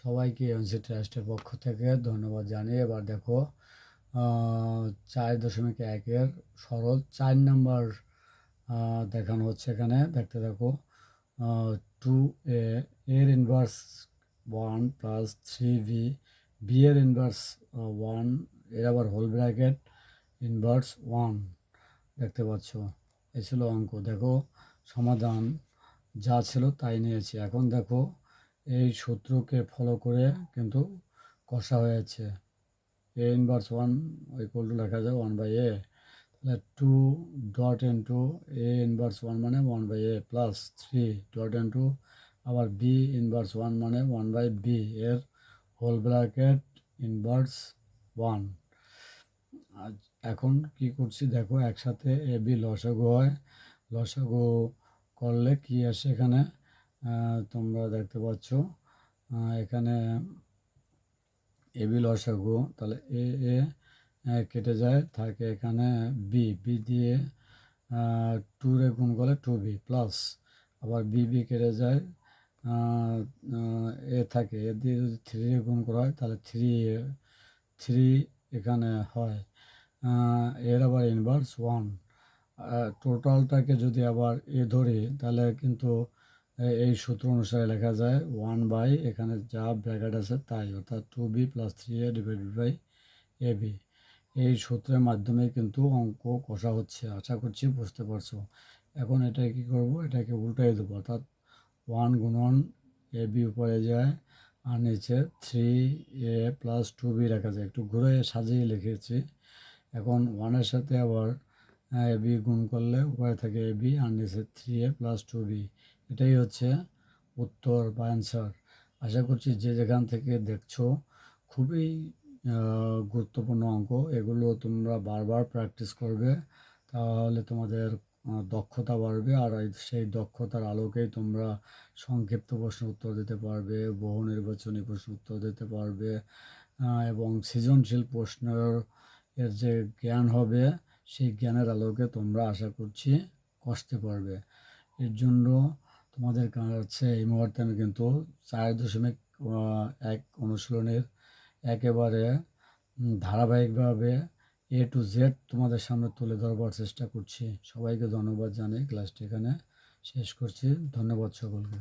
সবাইকে এমসি ট্রাস্টের পক্ষ থেকে ধন্যবাদ জানিয়ে এবার দেখো চার দশমিক একের সরল চার নাম্বার দেখানো হচ্ছে এখানে। দেখতে দেখো টু এ এর inverse one plus three B B এর ইনভার্স ওয়ানের আবার হোল ব্র্যাকেট ইনভার্স ওয়ান দেখতে পাচ্ছ, এ ছিল অঙ্ক। দেখো, সমাধান যা ছিল তাই নিয়েছি। এখন দেখো এই সূত্রকে ফলো করে কিন্তু কষা হয়েছে। A inverse one equal to লেখা যায় ওয়ান বাই এ তাহলে two dot N two A inverse one মানে one by A plus three dot N two আবার বি ইনভার্স ওয়ান মানে ওয়ান বাই বি এর হোল ব্র্যাকেট ইনভার্স ওয়ান এখন কি করছি দেখো একসাথে এ বি লসাগু হয়। লসাগু করলে কি আসে এখানে? তোমরা দেখতে পাচ্ছ এখানে এ বি লসাগু তাহলে এ এ কেটে যায়, থাকে এখানে বি বি দিয়ে টু রে গুণ করলে টু বি প্লাস আবার বি বি কেটে যায় এ থাকে, এ দিয়ে যদি থ্রি রে গুণ করা হয়, তাহলে থ্রি থ্রি এখানে হয় এর আবার ইনভার্স ওয়ান টোটালটাকে যদি আবার এ ধরি, তাহলে কিন্তু এই সূত্র অনুসারে লেখা যায় ওয়ান বাই এখানে যা ব্র্যাকেট আছে তাই, অর্থাৎ two B plus three A divided by A B এই সূত্রের মাধ্যমে কিন্তু অঙ্ক কষা হচ্ছে, আশা করছি বুঝতে পারছ। এখন এটা কি করব? এটাকে উল্টাই দেবো, অর্থাৎ ওয়ান গুণন এ বি উপরে যায়, আর নিচে three A plus two B রাখা যায়। একটু ঘুরে সাজিয়ে লিখেছি। এখন ওয়ানের সাথে আবার এ বি গুণ করলে উপরে থাকে এ বি আর নিচে three A plus two B এটাই হচ্ছে উত্তর বা অ্যান্সার আশা করছি যে যেখান থেকে দেখছ, খুবই গুরুত্বপূর্ণ অঙ্ক। এগুলো তোমরা বারবার প্র্যাকটিস করবে, তাহলে তোমাদের দক্ষতা বাড়বে আর সেই দক্ষতার আলোকেই তোমরা সংক্ষিপ্ত প্রশ্ন উত্তর দিতে পারবে, বহু নির্বাচনী প্রশ্ন উত্তর দিতে পারবে এবং সৃজনশীল প্রশ্নের এর যে জ্ঞান হবে, সেই জ্ঞানের আলোকে তোমরা আশা করছি কষতে পারবে। এর জন্য তোমাদের কাছে এই মুহূর্তে আমি কিন্তু চার দশমিক এক অনুশীলনের একেবারে ধারাবাহিকভাবে এ টু জেড তোমাদের সামনে তুলে ধরবার চেষ্টা করছি। সবাইকে ধন্যবাদ জানিয়ে ক্লাসটি এখানে শেষ করছি। ধন্যবাদ সকলকে।